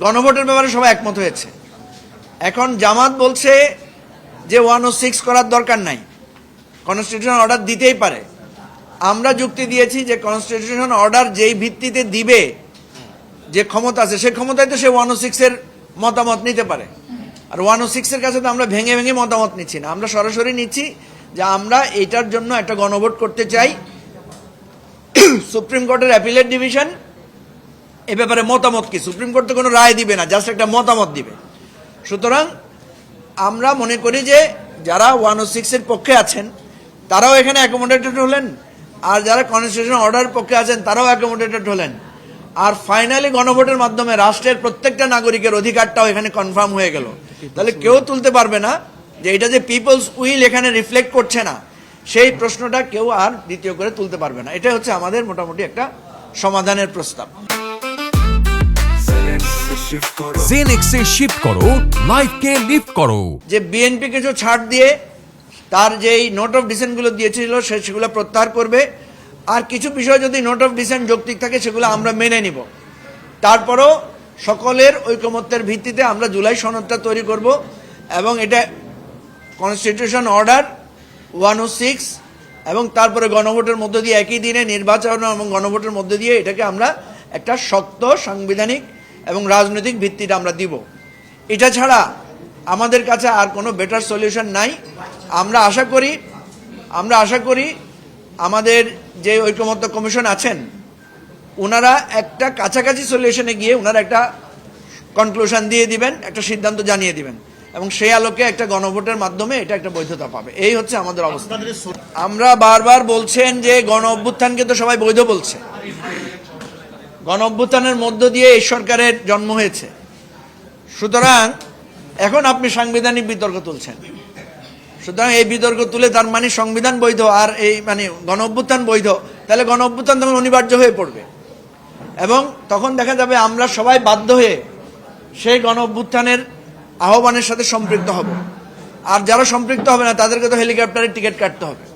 গণভোটের ব্যাপারে সবাই একমত হয়েছে। এখন জামাত বলছে যে ওয়ান ও সিক্স করার দরকার নাই। কনস্টিটিউশন অর্ডার দিতেই পারে। আমরা যুক্তি দিয়েছি যে কনস্টিটিউশন অর্ডার যেই ভিত্তিতে দিবে, যে ক্ষমতা আছে, সেই ক্ষমতায় তো সে ওয়ান ও সিক্সের মতামত নিতে পারে। আর ওয়ান ও সিক্সের কাছে তো আমরা ভেঙে ভেঙে মতামত নিচ্ছি না। আমরা সরাসরি নিচ্ছি যে আমরা এটার জন্য একটা গণভোট করতে চাই। সুপ্রিম কোর্টের অ্যাপিলেট ডিভিশন এ ব্যাপারে মতামত কি? সুপ্রিম কোর্ট তো কোনো রায় দিবে না, জাস্ট একটা মতামত দিবে। সুতরাং আমরা মনে করি যে যারা ওয়ান ও সিক্সের পক্ষে আছেন, তারাও এখানে অ্যাকোমোডেটেড হলেন। আর যারা কনস্টিটিউশন অর্ডার পক্ষে আছেন, তারাও অ্যাকোমোডেটেড হলেন। আর ফাইনালি গণভোটের মাধ্যমে রাষ্ট্রের প্রত্যেকটা নাগরিকের অধিকারটাও এখানে কনফার্ম হয়ে গেল। তাহলে কেউ তুলতে পারবে না যে এটা যে পিপলস উইল এখানে রিফ্লেক্ট করছে না, সেই প্রশ্নটা কেউ আর দ্বিতীয় করে তুলতে পারবে না। এটা হচ্ছে আমাদের মোটামুটি একটা সমাধানের প্রস্তাব। জেনেক্সে শিফট করো। লাইফকে লিফট করো যে বিএনপি কিছু ছাড় দিয়ে তার যেই নোট অফ ডিসেন্টগুলো দিয়েছিল সে সেগুলো প্রত্যাহার করবে। আর কিছু বিষয় যদি নোট অফ ডিসেন্ট যৌক্তিক থাকে সেগুলো আমরা মেনে নিব। তারপরও সকলের ঐকমত্যের ভিত্তিতে আমরা জুলাই সনদটা তৈরি করব এবং এটা constitution order one o six এবং তারপরে গণভোটের মধ্য দিয়ে একই দিনে নির্বাচন এবং গণভোটের মধ্য দিয়ে এটাকে আমরা একটা শক্ত সাংবিধানিক এবং রাজনৈতিক ভিত্তিটা আমরা দিব। এটা ছাড়া আমাদের কাছে আর কোনো বেটার সলিউশন নাই। আমরা আশা করি আমরা আশা করি আমাদের যে ঐকমত্য কমিশন আছেন ওনারা একটা কাছাকাছি সলিউশনে গিয়ে ওনারা একটা কনক্লুশন দিয়ে দিবেন একটা সিদ্ধান্ত জানিয়ে দিবেন। এবং সেই আলোকে একটা গণভোটের মাধ্যমে এটা একটা বৈধতা পাবে। এই হচ্ছে আমাদের অবস্থা। আমরা বারবার বলছেন যে গণ অভ্যুত্থানকে তো সবাই বৈধ বলছে। গণ অভ্যুত্থানের মধ্য দিয়ে এই সরকারের জন্ম হয়েছে। সুতরাং এখন আপনি সাংবিধানিক বিতর্ক তুলছেন। সুতরাং এই বিতর্ক তুলে তার মানে সংবিধান বৈধ আর এই মানে গণ অভ্যুত্থান বৈধ। তাহলে গণ অভ্যুত্থান তখন অনিবার্য হয়ে পড়বে। এবং তখন দেখা যাবে আমরা সবাই বাধ্য হয়ে সেই গণ অভ্যুত্থানের আহ্বানের সাথে সম্পৃক্ত হব। আর যারা সম্পৃক্ত হবে না, তাদেরকে তো হেলিকপ্টারের টিকিট কাটতে হবে।